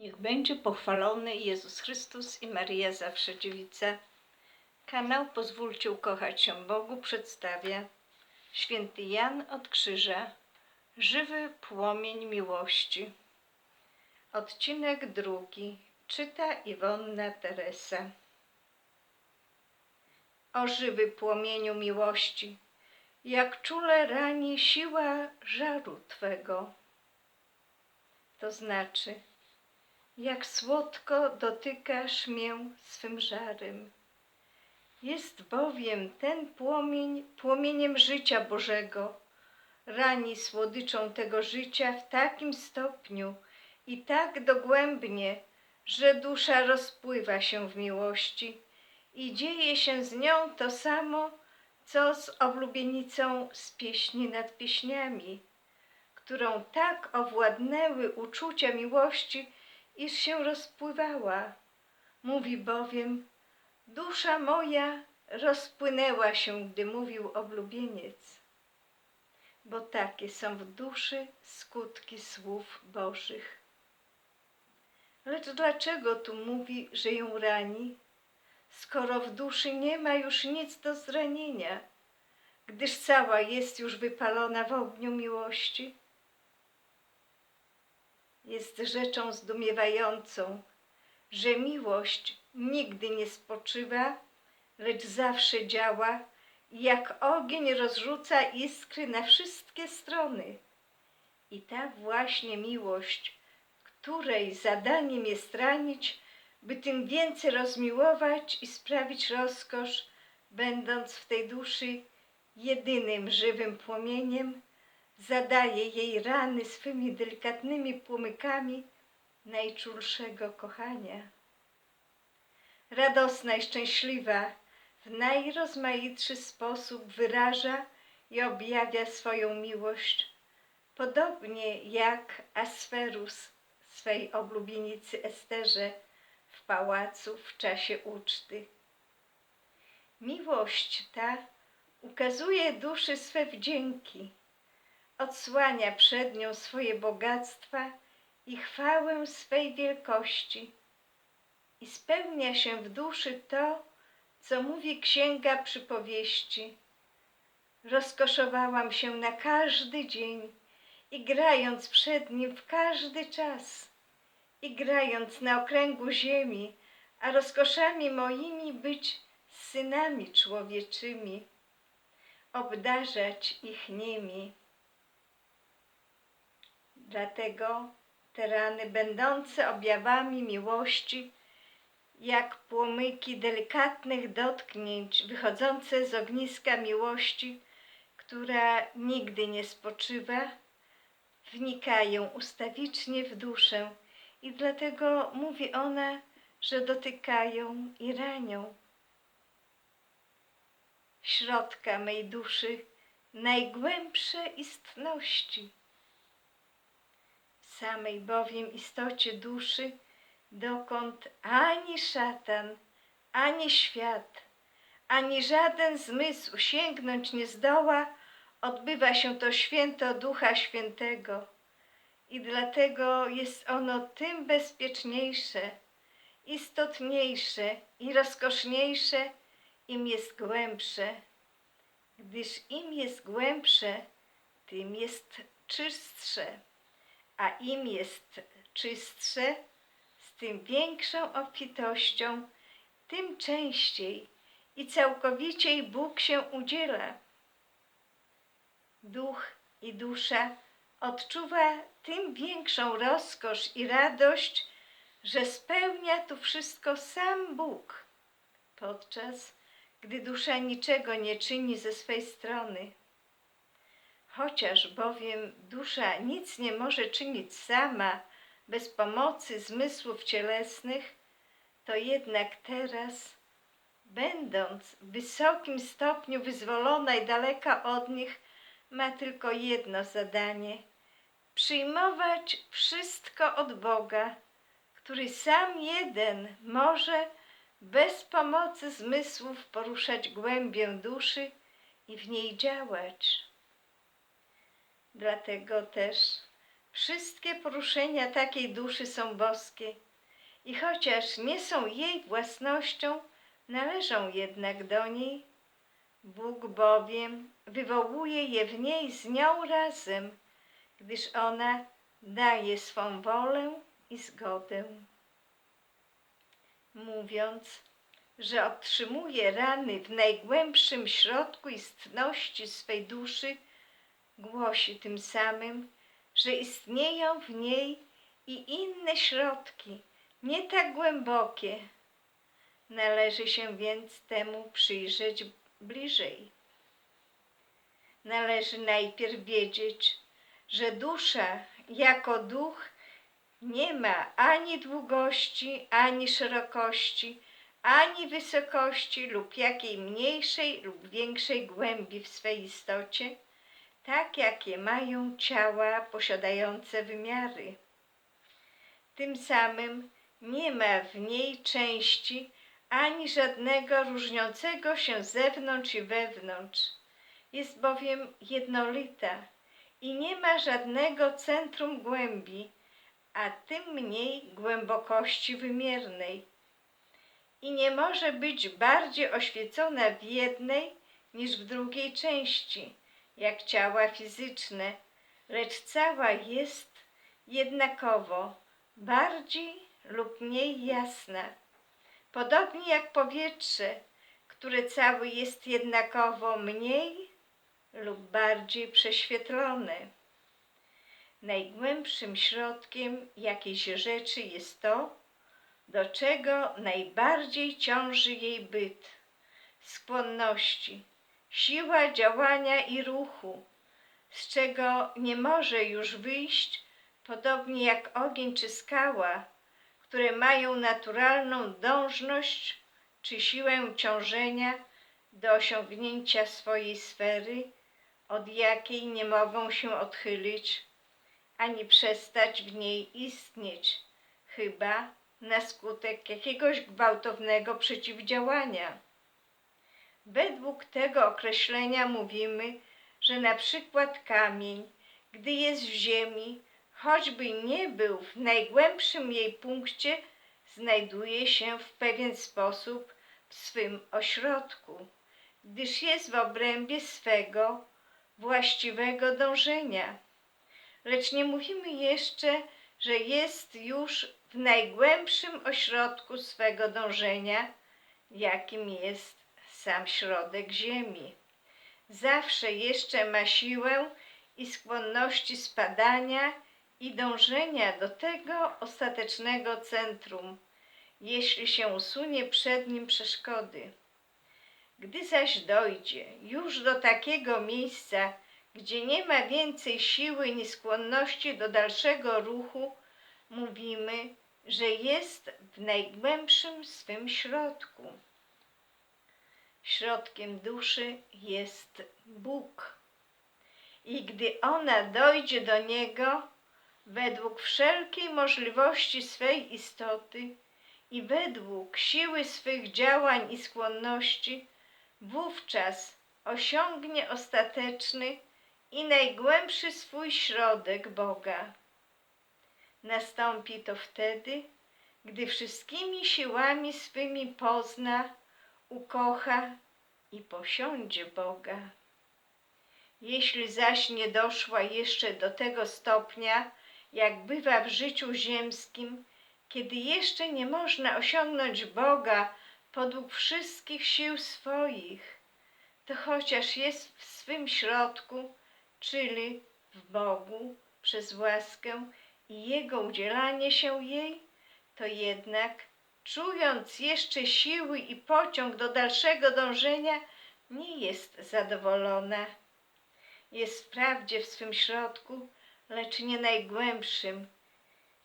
Niech będzie pochwalony Jezus Chrystus i Maria Zawsze Dziewica. Kanał Pozwólcie ukochać się Bogu przedstawia Święty Jan od Krzyża. Żywy płomień miłości. Odcinek drugi. Czyta Iwonna Teresa. O żywy płomieniu miłości. Jak czule rani siła żaru Twego. To znaczy, jak słodko dotykasz mię swym żarem. Jest bowiem ten płomień płomieniem życia Bożego, rani słodyczą tego życia w takim stopniu i tak dogłębnie, że dusza rozpływa się w miłości i dzieje się z nią to samo, co z oblubienicą z pieśni nad pieśniami, którą tak owładnęły uczucia miłości, iż się rozpływała. Mówi bowiem, dusza moja rozpłynęła się, gdy mówił oblubieniec. Bo takie są w duszy skutki słów Bożych. Lecz dlaczego tu mówi, że ją rani, skoro w duszy nie ma już nic do zranienia, gdyż cała jest już wypalona w ogniu miłości? Jest rzeczą zdumiewającą, że miłość nigdy nie spoczywa, lecz zawsze działa jak ogień rozrzuca iskry na wszystkie strony. I ta właśnie miłość, której zadaniem jest ranić, by tym więcej rozmiłować i sprawić rozkosz, będąc w tej duszy jedynym żywym płomieniem, zadaje jej rany swymi delikatnymi płomykami najczulszego kochania. Radosna i szczęśliwa w najrozmaitszy sposób wyraża i objawia swoją miłość, podobnie jak Asferus swej oblubienicy Esterze w pałacu w czasie uczty. Miłość ta ukazuje duszy swe wdzięki, odsłania przed nią swoje bogactwa i chwałę swej wielkości. I spełnia się w duszy to, co mówi księga przypowieści. Rozkoszowałam się na każdy dzień i grając przed nim w każdy czas, i grając na okręgu ziemi, a rozkoszami moimi być synami człowieczymi, obdarzać ich nimi. Dlatego te rany, będące objawami miłości, jak płomyki delikatnych dotknięć wychodzące z ogniska miłości, która nigdy nie spoczywa, wnikają ustawicznie w duszę i dlatego mówi ona, że dotykają i ranią. Środka mej duszy najgłębsze istności samej bowiem istocie duszy, dokąd ani szatan, ani świat, ani żaden zmysł sięgnąć nie zdoła, odbywa się to święto Ducha Świętego. I dlatego jest ono tym bezpieczniejsze, istotniejsze i rozkoszniejsze, im jest głębsze. Gdyż im jest głębsze, tym jest czystsze a im jest czystsze, z tym większą obfitością, tym częściej i całkowiciej Bóg się udziela. Duch i dusza odczuwa tym większą rozkosz i radość, że spełnia tu wszystko sam Bóg, podczas gdy dusza niczego nie czyni ze swej strony. Chociaż bowiem dusza nic nie może czynić sama, bez pomocy zmysłów cielesnych, to jednak teraz, będąc w wysokim stopniu wyzwolona i daleka od nich, ma tylko jedno zadanie przyjmować wszystko od Boga, który sam jeden może bez pomocy zmysłów poruszać głębię duszy i w niej działać. Dlatego też Wszystkie poruszenia takiej duszy są boskie i chociaż nie są jej własnością, należą jednak do niej. Bóg bowiem wywołuje je w niej z nią razem, gdyż ona daje swą wolę i zgodę. Mówiąc, że otrzymuje rany w najgłębszym środku istności swej duszy, głosi tym samym, że istnieją w niej i inne środki, nie tak głębokie. Należy się więc temu przyjrzeć bliżej. Należy najpierw wiedzieć, że dusza jako duch nie ma ani długości, ani szerokości, ani wysokości lub jakiej mniejszej lub większej głębi w swej istocie, tak jakie mają ciała posiadające wymiary. Tym samym nie ma w niej części ani żadnego różniącego się zewnątrz i wewnątrz. Jest bowiem jednolita i nie ma żadnego centrum głębi, a tym mniej głębokości wymiernej. I nie może być bardziej oświecona w jednej niż w drugiej części, jak ciała fizyczne, lecz cała jest jednakowo bardziej lub mniej jasna. Podobnie jak powietrze, które cały jest jednakowo mniej lub bardziej prześwietlone. Najgłębszym środkiem jakiejś rzeczy jest to, do czego najbardziej ciąży jej byt, skłonności, siła działania i ruchu, z czego nie może już wyjść, podobnie jak ogień czy skała, które mają naturalną dążność czy siłę ciążenia do osiągnięcia swojej sfery, od jakiej nie mogą się odchylić ani przestać w niej istnieć, chyba na skutek jakiegoś gwałtownego przeciwdziałania. Według tego określenia mówimy, że na przykład kamień, gdy jest w ziemi, choćby nie był w najgłębszym jej punkcie, znajduje się w pewien sposób w swym ośrodku, gdyż jest w obrębie swego właściwego dążenia. Lecz nie mówimy jeszcze, że jest już w najgłębszym ośrodku swego dążenia, jakim jest sam środek Ziemi. Zawsze jeszcze ma siłę i skłonności spadania i dążenia do tego ostatecznego centrum, jeśli się usunie przed nim przeszkody. Gdy zaś dojdzie już do takiego miejsca, gdzie nie ma więcej siły ni skłonności do dalszego ruchu, mówimy, że jest w najgłębszym swym środku. Środkiem duszy jest Bóg. I gdy ona dojdzie do Niego, według wszelkiej możliwości swej istoty i według siły swych działań i skłonności, wówczas osiągnie ostateczny i najgłębszy swój środek Boga. Nastąpi to wtedy, gdy wszystkimi siłami swymi pozna, ukocha i posiądzie Boga. Jeśli zaś nie doszła jeszcze do tego stopnia, jak bywa w życiu ziemskim, kiedy jeszcze nie można osiągnąć Boga podług wszystkich sił swoich, to chociaż jest w swym środku, czyli w Bogu przez łaskę i Jego udzielanie się jej, to jednak, czując jeszcze siły i pociąg do dalszego dążenia, nie jest zadowolona. Jest wprawdzie w swym środku, lecz nie najgłębszym,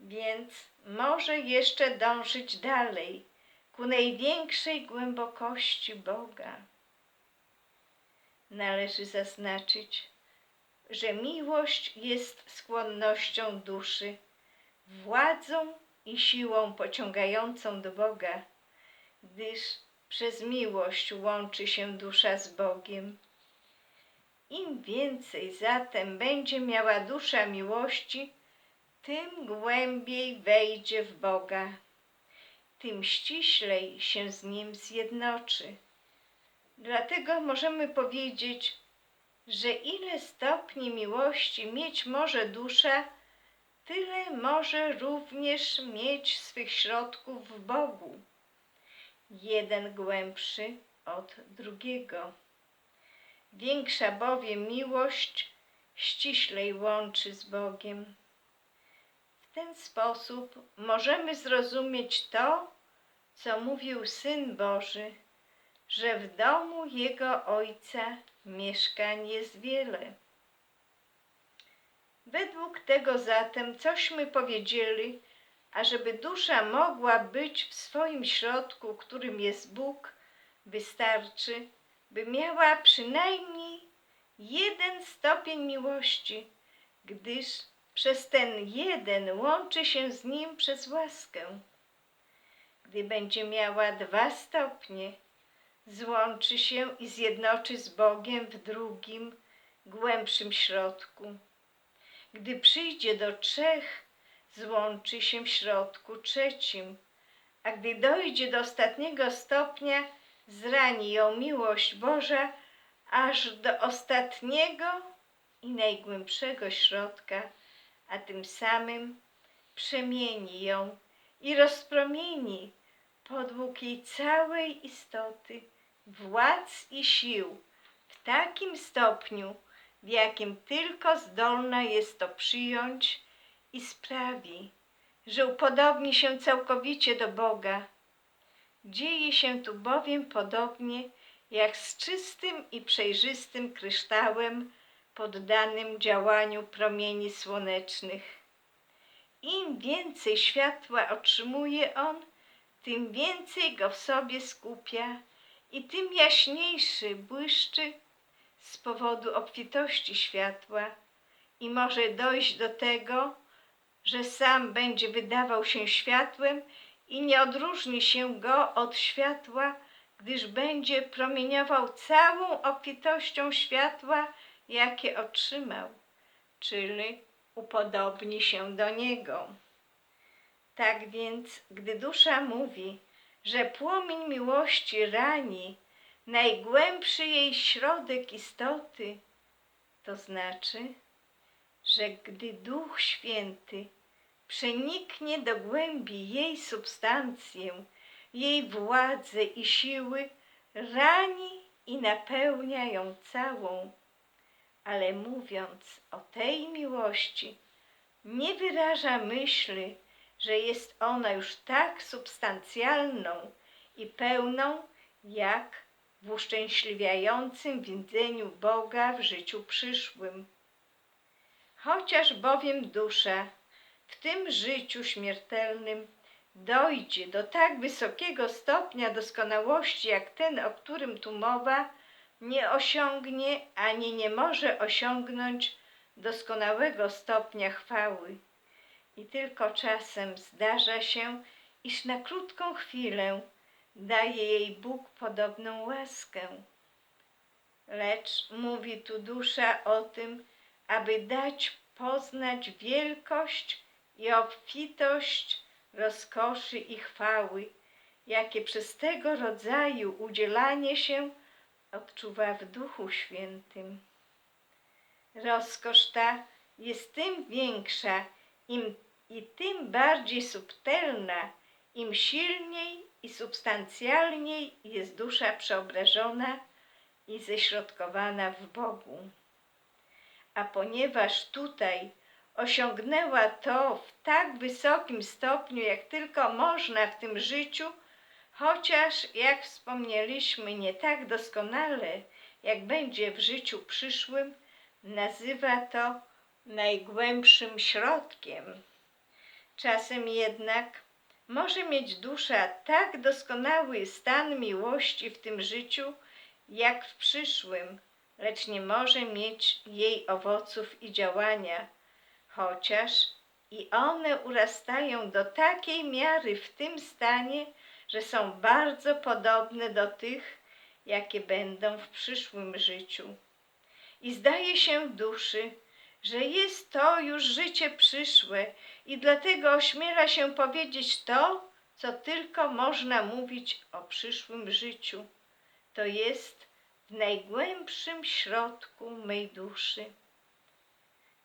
więc może jeszcze dążyć dalej ku największej głębokości Boga. Należy zaznaczyć, że miłość jest skłonnością duszy, władzą i siłą pociągającą do Boga, gdyż przez miłość łączy się dusza z Bogiem. Im więcej zatem będzie miała dusza miłości, tym głębiej wejdzie w Boga, tym ściślej się z Nim zjednoczy. Dlatego możemy powiedzieć, że ile stopni miłości mieć może dusza, tyle może również mieć swych środków w Bogu. Jeden głębszy od drugiego. Większa bowiem miłość ściślej łączy z Bogiem. W ten sposób możemy zrozumieć to, co mówił Syn Boży, że w domu Jego Ojca mieszkań jest wiele. Według tego zatem, cośmy powiedzieli, ażeby dusza mogła być w swoim środku, którym jest Bóg, wystarczy, by miała przynajmniej jeden stopień miłości, gdyż przez ten jeden łączy się z nim przez łaskę. Gdy będzie miała dwa stopnie, złączy się i zjednoczy z Bogiem w drugim, głębszym środku. Gdy przyjdzie do trzech, złączy się w środku trzecim, a gdy dojdzie do ostatniego stopnia, zrani ją miłość Boża aż do ostatniego i najgłębszego środka, a tym samym przemieni ją i rozpromieni podług jej całej istoty, władz i sił w takim stopniu, w jakim tylko zdolna jest to przyjąć i sprawi, że upodobni się całkowicie do Boga. Dzieje się tu bowiem podobnie jak z czystym i przejrzystym kryształem poddanym działaniu promieni słonecznych. Im więcej światła otrzymuje on, tym więcej go w sobie skupia i tym jaśniejszy błyszczy z powodu obfitości światła i może dojść do tego, że sam będzie wydawał się światłem i nie odróżni się go od światła, gdyż będzie promieniował całą obfitością światła, jakie otrzymał, czyli upodobni się do niego. Tak więc, gdy dusza mówi, że płomień miłości rani najgłębszy jej środek istoty, to znaczy, że gdy Duch Święty przeniknie do głębi jej substancję, jej władzę i siły, rani i napełnia ją całą. Ale mówiąc o tej miłości, nie wyraża myśli, że jest ona już tak substancjalną i pełną, jak w uszczęśliwiającym widzeniu Boga w życiu przyszłym. Chociaż bowiem dusza w tym życiu śmiertelnym dojdzie do tak wysokiego stopnia doskonałości, jak ten, o którym tu mowa, nie osiągnie ani nie może osiągnąć doskonałego stopnia chwały. I tylko czasem zdarza się, iż na krótką chwilę daje jej Bóg podobną łaskę. Lecz mówi tu dusza o tym, aby dać poznać wielkość i obfitość rozkoszy i chwały, jakie przez tego rodzaju udzielanie się odczuwa w Duchu Świętym. Rozkosz ta jest tym większa im, i tym bardziej subtelna, im silniej i substancjalniej jest dusza przeobrażona i ześrodkowana w Bogu. A ponieważ tutaj osiągnęła to w tak wysokim stopniu, jak tylko można w tym życiu, chociaż, jak wspomnieliśmy, nie tak doskonale, jak będzie w życiu przyszłym, nazywa to najgłębszym środkiem. Czasem jednak może mieć dusza tak doskonały stan miłości w tym życiu, jak w przyszłym, lecz nie może mieć jej owoców i działania chociaż i one urastają do takiej miary w tym stanie, że są bardzo podobne do tych, jakie będą w przyszłym życiu. I zdaje się duszy, że jest to już życie przyszłe i dlatego ośmiela się powiedzieć to, co tylko można mówić o przyszłym życiu. To jest w najgłębszym środku mej duszy.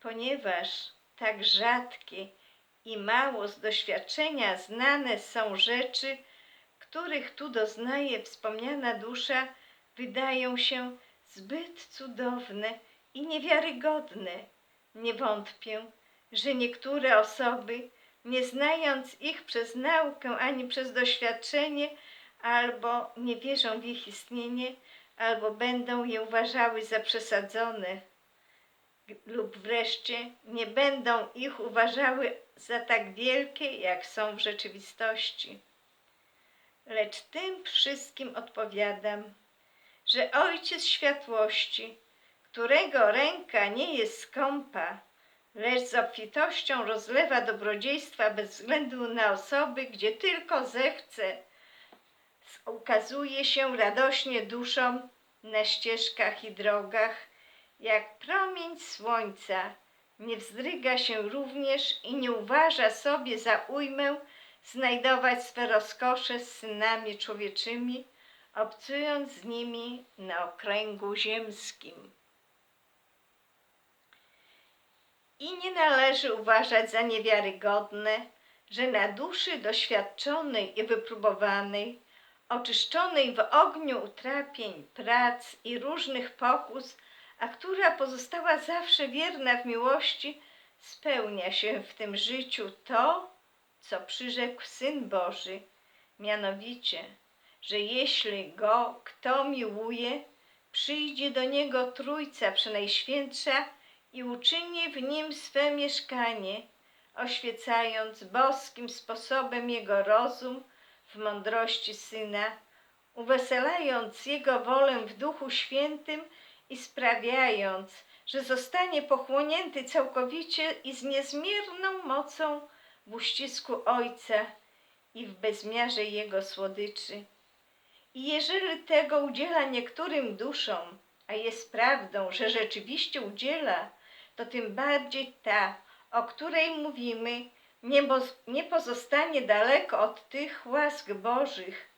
Ponieważ tak rzadkie i mało z doświadczenia znane są rzeczy, których tu doznaje wspomniana dusza, wydają się zbyt cudowne i niewiarygodne. Nie wątpię, że niektóre osoby, nie znając ich przez naukę ani przez doświadczenie, albo nie wierzą w ich istnienie, albo będą je uważały za przesadzone, lub wreszcie nie będą ich uważały za tak wielkie, jak są w rzeczywistości. Lecz tym wszystkim odpowiadam, że Ojciec Światłości, którego ręka nie jest skąpa, lecz z obfitością rozlewa dobrodziejstwa bez względu na osoby, gdzie tylko zechce, ukazuje się radośnie duszom na ścieżkach i drogach, jak promień słońca, nie wzdryga się również i nie uważa sobie za ujmę znajdować swe rozkosze z synami człowieczymi, obcując z nimi na okręgu ziemskim. I nie należy uważać za niewiarygodne, że na duszy doświadczonej i wypróbowanej, oczyszczonej w ogniu utrapień, prac i różnych pokus, a która pozostała zawsze wierna w miłości, spełnia się w tym życiu to, co przyrzekł Syn Boży, mianowicie, że jeśli go kto miłuje, przyjdzie do niego Trójca Przenajświętsza i uczyni w nim swe mieszkanie, oświecając boskim sposobem jego rozum w mądrości Syna, uweselając jego wolę w Duchu Świętym i sprawiając, że zostanie pochłonięty całkowicie i z niezmierną mocą w uścisku Ojca i w bezmiarze Jego słodyczy. I jeżeli tego udziela niektórym duszom, a jest prawdą, że rzeczywiście udziela, to tym bardziej ta, o której mówimy, nie, nie pozostanie daleko od tych łask Bożych,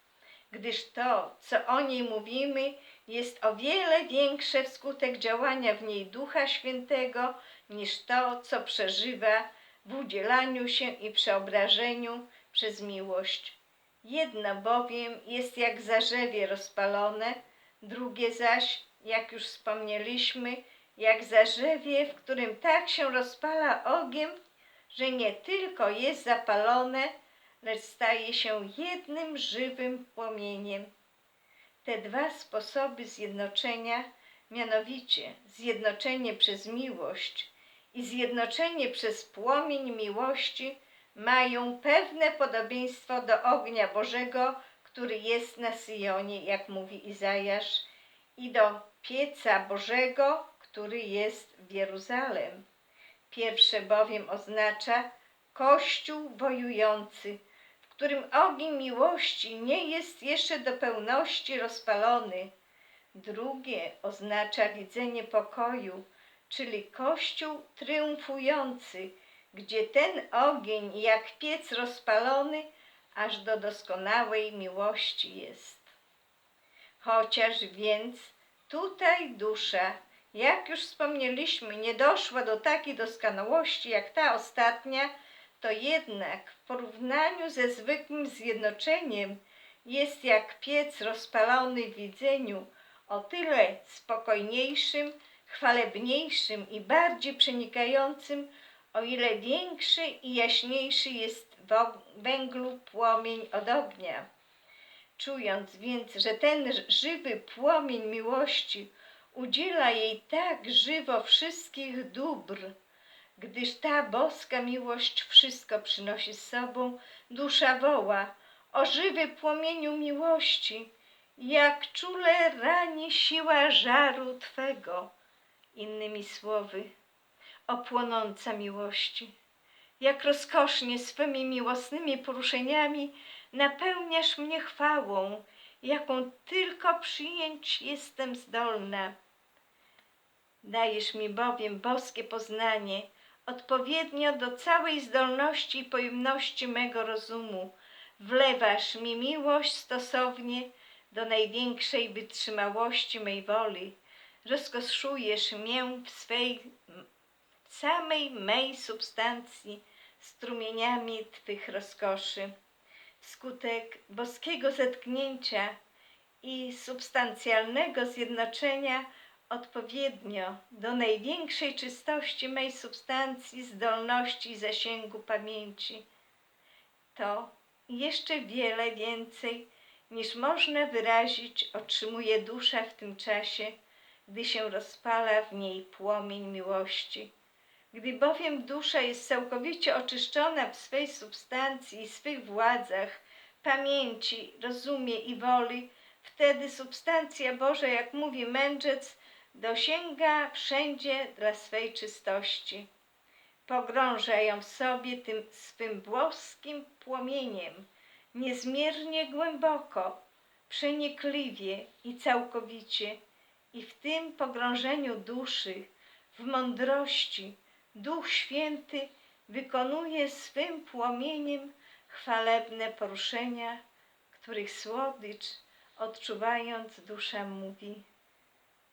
gdyż to, co o niej mówimy, jest o wiele większe wskutek działania w niej Ducha Świętego niż to, co przeżywa w udzielaniu się i przeobrażeniu przez miłość. Jedno bowiem jest jak zarzewie rozpalone, drugie zaś, jak już wspomnieliśmy, jak zarzewie, w którym tak się rozpala ogień, że nie tylko jest zapalone, lecz staje się jednym żywym płomieniem. Te dwa sposoby zjednoczenia, mianowicie zjednoczenie przez miłość i zjednoczenie przez płomień miłości, mają pewne podobieństwo do ognia Bożego, który jest na Syjonie, jak mówi Izajasz, i do pieca Bożego, który jest w Jeruzalem. Pierwsze bowiem oznacza Kościół wojujący, w którym ogień miłości nie jest jeszcze do pełności rozpalony. Drugie oznacza widzenie pokoju, czyli Kościół triumfujący, gdzie ten ogień jak piec rozpalony aż do doskonałej miłości jest. Chociaż więc tutaj dusza jak już wspomnieliśmy, nie doszła do takiej doskonałości jak ta ostatnia, to jednak w porównaniu ze zwykłym zjednoczeniem jest jak piec rozpalony w widzeniu, o tyle spokojniejszym, chwalebniejszym i bardziej przenikającym, o ile większy i jaśniejszy jest w węglu płomień od ognia. Czując więc, że ten żywy płomień miłości udziela jej tak żywo wszystkich dóbr, gdyż ta boska miłość wszystko przynosi z sobą, dusza woła o żywy płomieniu miłości, jak czule rani siła żaru Twego. Innymi słowy, o płonąca miłości. Jak rozkosznie swymi miłosnymi poruszeniami napełniasz mnie chwałą, jaką tylko przyjąć jestem zdolna. Dajesz mi bowiem boskie poznanie, odpowiednio do całej zdolności i pojemności mego rozumu. Wlewasz mi miłość stosownie do największej wytrzymałości mej woli. Rozkoszujesz mię w swej samej mej substancji strumieniami Twych rozkoszy. Wskutek boskiego zetknięcia i substancjalnego zjednoczenia odpowiednio do największej czystości mej substancji, zdolności i zasięgu pamięci. To jeszcze wiele więcej niż można wyrazić otrzymuje dusza w tym czasie, gdy się rozpala w niej płomień miłości. Gdy bowiem dusza jest całkowicie oczyszczona w swej substancji i swych władzach, pamięci, rozumie i woli, wtedy substancja Boża, jak mówi mędrzec, dosięga wszędzie dla swej czystości. Pogrąża ją w sobie tym swym boskim płomieniem, niezmiernie głęboko, przenikliwie i całkowicie. I w tym pogrążeniu duszy, w mądrości, Duch Święty wykonuje swym płomieniem chwalebne poruszenia, których słodycz, odczuwając dusza mówi,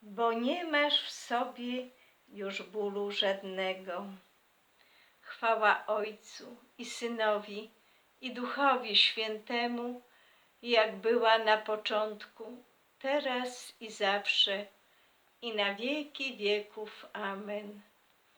bo nie masz w sobie już bólu żadnego. Chwała Ojcu i Synowi i Duchowi Świętemu, jak była na początku, teraz i zawsze, i na wieki wieków. Amen.